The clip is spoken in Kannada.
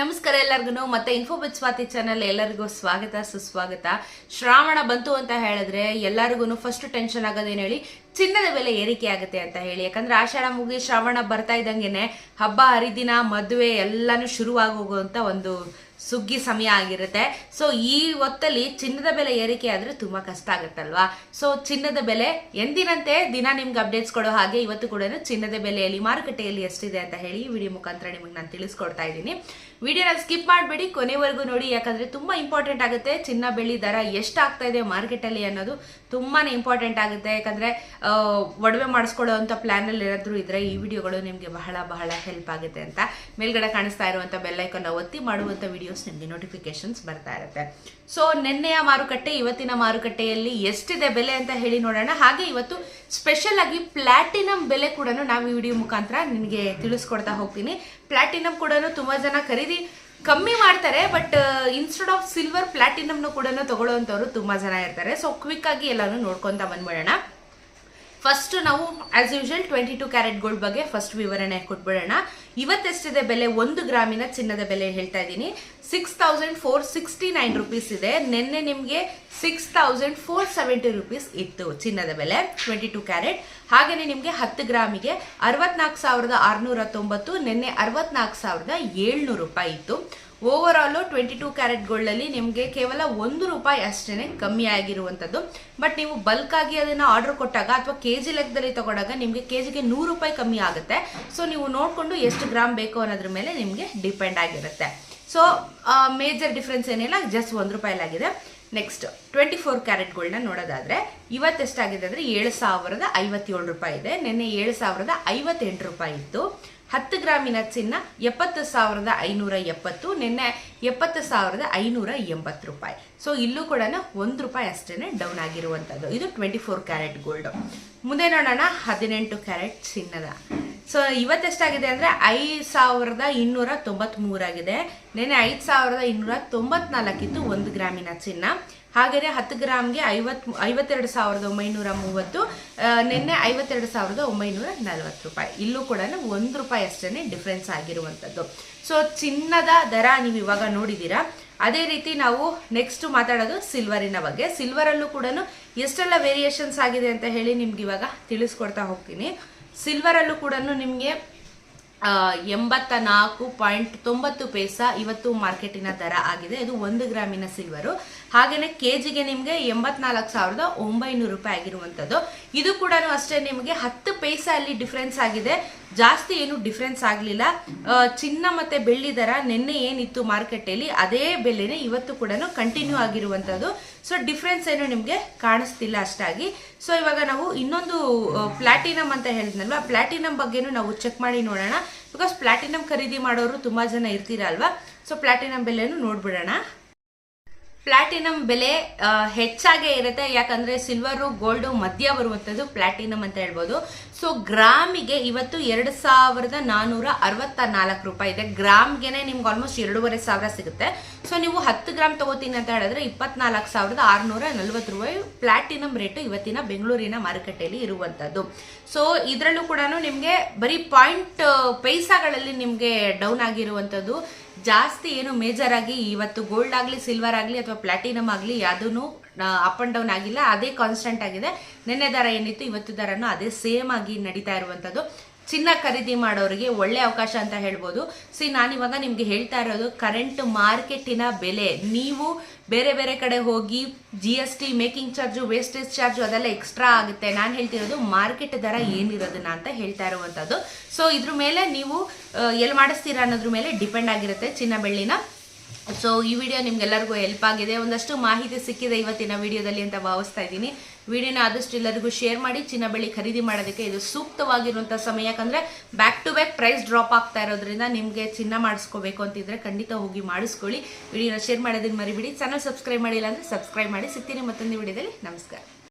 ನಮಸ್ಕಾರ ಎಲ್ಲರಿಗೂ ಮತ್ತೆ ಇನ್ಫೋ ಬಿಟ್ ಸ್ವಾತಿ ಚಾನಲ್ ಎಲ್ಲರಿಗೂ ಸ್ವಾಗತ, ಸುಸ್ವಾಗತ. ಶ್ರಾವಣ ಬಂತು ಅಂತ ಹೇಳಿದ್ರೆ ಎಲ್ಲರಿಗೂ ಫಸ್ಟ್ ಟೆನ್ಷನ್ ಆಗೋದೇನು ಹೇಳಿ, ಚಿನ್ನದ ಬೆಲೆ ಏರಿಕೆ ಆಗುತ್ತೆ ಅಂತ ಹೇಳಿ. ಯಾಕಂದ್ರೆ ಆಷಾಢ ಮುಗಿ ಶ್ರಾವಣ ಬರ್ತಾ ಇದ್ದಂಗೆನೆ ಹಬ್ಬ, ಹರಿದಿನ, ಮದುವೆ ಎಲ್ಲಾನು ಶುರುವಾಗಿ ಹೋಗುವಂತ ಒಂದು ಸುಗ್ಗಿ ಸಮಯ ಆಗಿರುತ್ತೆ. ಸೊ ಈ ಹೊತ್ತಲ್ಲಿ ಚಿನ್ನದ ಬೆಲೆ ಏರಿಕೆ ಆದ್ರೆ ತುಂಬಾ ಕಷ್ಟ ಆಗುತ್ತಲ್ವಾ? ಸೊ ಚಿನ್ನದ ಬೆಲೆ ಎಂದಿನಂತೆ ದಿನ ನಿಮ್ಗೆ ಅಪ್ಡೇಟ್ಸ್ ಕೊಡೋ ಹಾಗೆ ಇವತ್ತು ಕೂಡ ಚಿನ್ನದ ಬೆಲೆಯಲ್ಲಿ, ಮಾರುಕಟ್ಟೆಯಲ್ಲಿ ಎಷ್ಟಿದೆ ಅಂತ ಹೇಳಿ ವಿಡಿಯೋ ಮುಖಾಂತರ ನಿಮಗೆ ನಾನು ತಿಳಿಸ್ಕೊಡ್ತಾ ಇದ್ದೀನಿ. ವಿಡಿಯೋನ ಸ್ಕಿಪ್ ಮಾಡಬೇಡಿ, ಕೊನೆವರೆಗೂ ನೋಡಿ. ಯಾಕಂದ್ರೆ ತುಂಬಾ ಇಂಪಾರ್ಟೆಂಟ್ ಆಗುತ್ತೆ ಚಿನ್ನ ಬೆಳ್ಳಿ ದರ ಎಷ್ಟು ಆಗ್ತಾ ಇದೆ ಮಾರ್ಕೆಟಲ್ಲಿ ಅನ್ನೋದು ತುಂಬಾನೇ ಇಂಪಾರ್ಟೆಂಟ್ ಆಗುತ್ತೆ. ಯಾಕಂದ್ರೆ ಒಡವೆ ಮಾಡಿಸ್ಕೊಳ್ಳೋ ಅಂತ ಪ್ಲಾನ್ ಅಲ್ಲಿ ಇದ್ದರೆ ಇದ್ರೆ ಈ ವಿಡಿಯೋಗಳು ನಿಮಗೆ ಬಹಳ ಬಹಳ ಹೆಲ್ಪ್ ಆಗುತ್ತೆ ಅಂತ. ಮೇಲ್ಗಡೆ ಕಾಣಿಸ್ತಾ ಇರುವಂತ ಬೆಲ್ಲೈಕನ್ನ ಒತ್ತಿ ಮಾಡುವಂತ ವಿಡಿಯೋಸ್ ನಿಮಗೆ ನೋಟಿಫಿಕೇಶನ್ಸ್ ಬರ್ತಾ ಇರುತ್ತೆ. ಸೊ ನಿನ್ನೆಯ ಮಾರುಕಟ್ಟೆ, ಇವತ್ತಿನ ಮಾರುಕಟ್ಟೆಯಲ್ಲಿ ಎಷ್ಟಿದೆ ಬೆಲೆ ಅಂತ ಹೇಳಿ ನೋಡೋಣ. ಹಾಗೆ ಇವತ್ತು ಸ್ಪೆಷಲ್ ಆಗಿ ಪ್ಲಾಟಿನಂ ಬೆಲೆ ಕೂಡ ನಾವು ಈ ವಿಡಿಯೋ ಮುಖಾಂತರ ನಿಮಗೆ ತಿಳಿಸ್ಕೊಡ್ತಾ ಹೋಗ್ತೀನಿ. ಪ್ಲಾಟಿನಂ ಕೂಡ ತುಂಬಾ ಜನ ಖರೀದಿ ಕಮ್ಮಿ ಮಾಡ್ತಾರೆ ಬಟ್ ಇನ್ಸ್ಟೆಡ್ ಆಫ್ ಸಿಲ್ವರ್ ಪ್ಲಾಟಿನಮ್ನು ಕೂಡ ತಗೊಳ್ಳೋವಂಥವ್ರು ತುಂಬಾ ಜನ ಇರ್ತಾರೆ. ಸೊ ಕ್ವಿಕ್ ಆಗಿ ಎಲ್ಲಾನು ನೋಡ್ಕೊಂತ ಬಂದ್ಬಿಡೋಣ. ಫಸ್ಟ್ ನಾವು as usual twenty two carat gold ಬಗ್ಗೆ ಫಸ್ಟ್ ವಿವರಣೆ ಕೊಟ್ಬಿಡೋಣ. ಇವತ್ತೆಷ್ಟಿದೆ ಬೆಲೆ? ಒಂದು ಗ್ರಾಮಿನ ಚಿನ್ನದ ಬೆಲೆ ಹೇಳ್ತಾ ಇದ್ದೀನಿ. Six thousand four sixty nine rupees ಇದೆ. ನಿನ್ನೆ ನಿಮಗೆ six thousand four seventy rupees ಇತ್ತು ಚಿನ್ನದ ಬೆಲೆ ಟ್ವೆಂಟಿ ಟು ಕ್ಯಾರೆಟ್ ಹಾಗೆಯೇ ನಿಮಗೆ ಹತ್ತು ಗ್ರಾಮಿಗೆ ಅರವತ್ನಾಲ್ಕು ಸಾವಿರದ ಆರುನೂರ ತೊಂಬತ್ತು ನಿನ್ನೆ ಅರವತ್ನಾಲ್ಕು ಸಾವಿರದ ಏಳ್ನೂರು ರೂಪಾಯಿ ಇತ್ತು. Over all twenty two carat ನಿಮಗೆ ಕೇವಲ ಒಂದು ರೂಪಾಯಿ ಅಷ್ಟೇ ಕಮ್ಮಿ ಆಗಿರುವಂಥದ್ದು. ಬಟ್ ನೀವು ಬಲ್ಕ್ ಆಗಿ ಅದನ್ನ ಆರ್ಡರ್ ಕೊಟ್ಟಾಗ ಅಥವಾ ಕೆ ಜಿ ಲೆಕ್ಕದಲ್ಲಿ ತಗೊಂಡಾಗ ನಿಮಗೆ ಕೆ ಜಿಗೆ ನೂರು ರೂಪಾಯಿ ಕಮ್ಮಿ ಆಗುತ್ತೆ. ಸೊ ನೀವು ನೋಡಿಕೊಂಡು ಎಷ್ಟು ಗ್ರಾಮ್ ಬೇಕು ಅನ್ನೋದ್ರ ಮೇಲೆ ನಿಮಗೆ ಡಿಪೆಂಡ್ ಆಗಿರುತ್ತೆ. ಸೊ ಮೇಜರ್ ಡಿಫ್ರೆನ್ಸ್ ಏನಿಲ್ಲ ಜಸ್ಟ್ ಒಂದು ರೂಪಾಯಿಲಾಗಿದೆ ನೆಕ್ಸ್ಟ್ ಟ್ವೆಂಟಿ ಫೋರ್ ಕ್ಯಾರೆಟ್ ಗೋಲ್ಡ್ನ ನೋಡೋದಾದ್ರೆ ಇವತ್ತೆಷ್ಟಾಗಿದೆ ಅಂದರೆ ಏಳು ಸಾವಿರದ ಐವತ್ತೇಳು ರೂಪಾಯಿ ಇದೆ. ನಿನ್ನೆ ಏಳು ಸಾವಿರದ ಐವತ್ತೆಂಟು ರೂಪಾಯಿ ಇತ್ತು. ಹತ್ತು ಗ್ರಾಮಿನ ಚಿನ್ನ ಎಪ್ಪತ್ತು ಸಾವಿರದ ಐನೂರ ಎಪ್ಪತ್ತು, ನಿನ್ನೆ ಎಪ್ಪತ್ತು ಸಾವಿರದ ಐನೂರ ಎಂಬತ್ತು ರೂಪಾಯಿ. ಸೊ ಇಲ್ಲೂ ಕೂಡ ಒಂದು ರೂಪಾಯಿ ಅಷ್ಟೇ ಡೌನ್ ಆಗಿರುವಂಥದ್ದು ಇದು ಟ್ವೆಂಟಿ ಫೋರ್ ಕ್ಯಾರೆಟ್ ಗೋಲ್ಡ್ ಮುಂದೆ ನೋಡೋಣ ಹದಿನೆಂಟು ಕ್ಯಾರೆಟ್ ಚಿನ್ನದ. ಸೊ ಇವತ್ತೆಷ್ಟಾಗಿದೆ ಅಂದರೆ ಐದು ಸಾವಿರದ ಇನ್ನೂರ ತೊಂಬತ್ಮೂರಾಗಿದೆ. ನೆನೆ ಐದು ಸಾವಿರದ ಇನ್ನೂರ ತೊಂಬತ್ನಾಲ್ಕಿತ್ತು ಒಂದು ಗ್ರಾಮಿನ ಚಿನ್ನ. ಹಾಗೆಯೇ ಹತ್ತು ಗ್ರಾಮ್ಗೆ ಐವತ್ ಐವತ್ತೆರಡು ಸಾವಿರದ ಒಂಬೈನೂರ ಮೂವತ್ತು ನಿನ್ನೆ ಐವತ್ತೆರಡು ಸಾವಿರದ ಒಂಬೈನೂರ ನಲವತ್ತು ರೂಪಾಯಿ. ಇಲ್ಲೂ ಕೂಡ ಒಂದು ರೂಪಾಯಿ ಅಷ್ಟೇ ಡಿಫ್ರೆನ್ಸ್ ಆಗಿರುವಂಥದ್ದು. ಸೊ ಚಿನ್ನದ ದರ ನೀವು ಇವಾಗ ನೋಡಿದ್ದೀರಾ. ಅದೇ ರೀತಿ ನಾವು ನೆಕ್ಸ್ಟ್ ಮಾತಾಡೋದು ಸಿಲ್ವರಿನ ಬಗ್ಗೆ. ಸಿಲ್ವರಲ್ಲೂ ಕೂಡ ಎಷ್ಟೆಲ್ಲ ವೇರಿಯೇಷನ್ಸ್ ಆಗಿದೆ ಅಂತ ಹೇಳಿ ನಿಮ್ಗೆ ಇವಾಗ ತಿಳಿಸ್ಕೊಡ್ತಾ ಹೋಗ್ತೀನಿ. ಸಿಲ್ವರಲ್ಲೂ ಕೂಡ ನಿಮಗೆ ಎಂಬತ್ತ ನಾಲ್ಕು ಪಾಯಿಂಟ್ ತೊಂಬತ್ತು ಪೈಸಾ ಇವತ್ತು ಮಾರ್ಕೆಟಿನ ದರ ಆಗಿದೆ. ಇದು ಒಂದು ಗ್ರಾಮಿನ ಸಿಲ್ವರು ಹಾಗೆಯೇ ಕೆ ಜಿಗೆ ನಿಮಗೆ ಎಂಬತ್ನಾಲ್ಕು ಸಾವಿರದ ಒಂಬೈನೂರು ರೂಪಾಯಿ ಆಗಿರುವಂಥದ್ದು. ಇದು ಕೂಡ ಅಷ್ಟೇ ನಿಮಗೆ ಹತ್ತು ಪೈಸ ಅಲ್ಲಿ ಡಿಫ್ರೆನ್ಸ್ ಆಗಿದೆ. ಜಾಸ್ತಿ ಏನು ಡಿಫ್ರೆನ್ಸ್ ಆಗಲಿಲ್ಲ. ಚಿನ್ನ ಮತ್ತು ಬೆಳ್ಳಿ ದರ ನಿನ್ನೆ ಏನಿತ್ತು ಮಾರುಕಟ್ಟೆಯಲ್ಲಿ ಅದೇ ಬೆಲೆನೇ ಇವತ್ತು ಕೂಡ ಕಂಟಿನ್ಯೂ ಆಗಿರುವಂಥದ್ದು. ಸೊ ಡಿಫ್ರೆನ್ಸ್ ಏನು ನಿಮಗೆ ಕಾಣಿಸ್ತಿಲ್ಲ ಅಷ್ಟಾಗಿ. ಸೊ ಇವಾಗ ನಾವು ಇನ್ನೊಂದು ಪ್ಲಾಟಿನಮ್ ಅಂತ ಹೇಳಿದ್ನಲ್ವ? ಪ್ಲಾಟಿನಮ್ ಬಗ್ಗೆನೂ ನಾವು ಚೆಕ್ ಮಾಡಿ ನೋಡೋಣ. ಬಿಕಾಸ್ ಪ್ಲಾಟಿನಮ್ ಖರೀದಿ ಮಾಡೋರು ತುಂಬಾ ಜನ ಇರ್ತೀರ ಅಲ್ವಾ ಸೊ ಪ್ಲಾಟಿನಮ್ ಬೆಲೆನೂ ನೋಡ್ಬಿಡೋಣ. ಪ್ಲಾಟಿನಮ್ ಬೆಲೆ ಹೆಚ್ಚಾಗೇ ಇರುತ್ತೆ. ಯಾಕಂದ್ರೆ ಸಿಲ್ವರು ಗೋಲ್ಡು ಮಧ್ಯ ಬರುವಂಥದ್ದು ಪ್ಲಾಟಿನಮ್ ಅಂತ ಹೇಳ್ಬೋದು. ಸೊ ಗ್ರಾಮಿಗೆ ಇವತ್ತು ಎರಡು ಸಾವಿರದ ನಾನೂರ ಅರವತ್ತ ನಾಲ್ಕು ರೂಪಾಯಿ ಇದೆ. ಗ್ರಾಮ್ಗೆನೆ ನಿಮ್ಗೆ ಆಲ್ಮೋಸ್ಟ್ ಎರಡೂವರೆ ಸಾವಿರ ಸಿಗುತ್ತೆ. ಸೊ ನೀವು ಹತ್ತು ಗ್ರಾಮ್ ತಗೋತೀನಿ ಅಂತ ಹೇಳಿದ್ರೆ ಇಪ್ಪತ್ನಾಲ್ಕು ಸಾವಿರದ ಆರುನೂರ ನಲ್ವತ್ತು ರೂಪಾಯಿ ಪ್ಲಾಟಿನಮ್ ರೇಟು ಇವತ್ತಿನ ಬೆಂಗಳೂರಿನ ಮಾರುಕಟ್ಟೆಯಲ್ಲಿ ಇರುವಂಥದ್ದು ಸೊ ಇದರಲ್ಲೂ ಕೂಡ ನಿಮಗೆ ಬರೀ ಪಾಯಿಂಟ್ ಪೈಸಾಗಳಲ್ಲಿ ನಿಮಗೆ ಡೌನ್ ಆಗಿರುವಂಥದ್ದು ಜಾಸ್ತಿ ಏನು ಮೇಜರ್ ಆಗಿ ಇವತ್ತು ಗೋಲ್ಡ್ ಆಗಲಿ ಸಿಲ್ವರ್ ಆಗಲಿ ಅಥವಾ ಪ್ಲಾಟಿನಮ್ ಆಗಲಿ ಯಾವುದೂ ಅಪ್ ಅಂಡ್ ಡೌನ್ ಆಗಿಲ್ಲ. ಅದೇ ಕಾನ್ಸ್ಟೆಂಟ್ ಆಗಿದೆ. ನಿನ್ನೆ ದರ ಏನಿತ್ತು, ಇವತ್ತು ದರನೂ ಅದೇ ಸೇಮ್ ಆಗಿ ನಡೀತಾ ಇರುವಂಥದ್ದು. ಚಿನ್ನ ಖರೀದಿ ಮಾಡೋರಿಗೆ ಒಳ್ಳೆ ಅವಕಾಶ ಅಂತ ಹೇಳ್ಬೋದು. ಸಿ, ನಾನಿವಾಗ ನಿಮಗೆ ಹೇಳ್ತಾ ಇರೋದು ಕರೆಂಟ್ ಮಾರ್ಕೆಟಿನ ಬೆಲೆ. ನೀವು ಬೇರೆ ಬೇರೆ ಕಡೆ ಹೋಗಿ G S T making charge wastage charge ಅದೆಲ್ಲ ಎಕ್ಸ್ಟ್ರಾ ಆಗುತ್ತೆ. ನಾನು ಹೇಳ್ತಿರೋದು ಮಾರ್ಕೆಟ್ ದರ ಏನಿರೋದನ್ನ ಅಂತ ಹೇಳ್ತಾ ಇರುವಂಥದ್ದು ಸೊ ಇದ್ರ ಮೇಲೆ ನೀವು ಎಲ್ಲಿ ಮಾಡಿಸ್ತೀರಾ ಅನ್ನೋದ್ರ ಮೇಲೆ ಡಿಪೆಂಡ್ ಆಗಿರುತ್ತೆ ಚಿನ್ನ ಬೆಳ್ಳಿನ. ಸೊ ಈ ವಿಡಿಯೋ ನಿಮ್ಗೆಲ್ಲರಿಗೂ ಹೆಲ್ಪ್ ಆಗಿದೆ. ಒಂದಷ್ಟು ಮಾಹಿತಿ ಸಿಕ್ಕಿದೆ ಇವತ್ತಿನ ವಿಡಿಯೋದಲ್ಲಿ ಅಂತ ಭಾವಿಸ್ತಾ ಇದ್ದೀನಿ. ವಿಡಿಯೋನ ಆದಷ್ಟು ಎಲ್ಲರಿಗೂ ಶೇರ್ ಮಾಡಿ, ಚಿನ್ನ ಬೆಳ್ಳಿ ಖರೀದಿ ಮಾಡೋದಕ್ಕೆ ಇದು ಸೂಕ್ತವಾಗಿರುವಂಥ ಸಮಯ. ಯಾಕಂದರೆ back to back price drop ಆಗ್ತಾ ಇರೋದ್ರಿಂದ ನಿಮಗೆ ಚಿನ್ನ ಮಾಡಿಸ್ಕೋಬೇಕು ಅಂತಿದ್ರೆ ಖಂಡಿತ ಹೋಗಿ ಮಾಡಿಸ್ಕೊಳ್ಳಿ. ವಿಡಿಯೋನ ಶೇರ್ ಮಾಡೋದನ್ನ ಮರಿಬಿಡಿ. ಚಾನಲ್ ಸಬ್ಸ್ಕ್ರೈಬ್ ಮಾಡಿಲ್ಲ ಅಂದರೆ ಸಬ್ಸ್ಕ್ರೈಬ್ ಮಾಡಿ. ಸಿಗ್ತೀನಿ ಮತ್ತೊಂದು ವಿಡಿಯೋದಲ್ಲಿ ನಮಸ್ಕಾರ.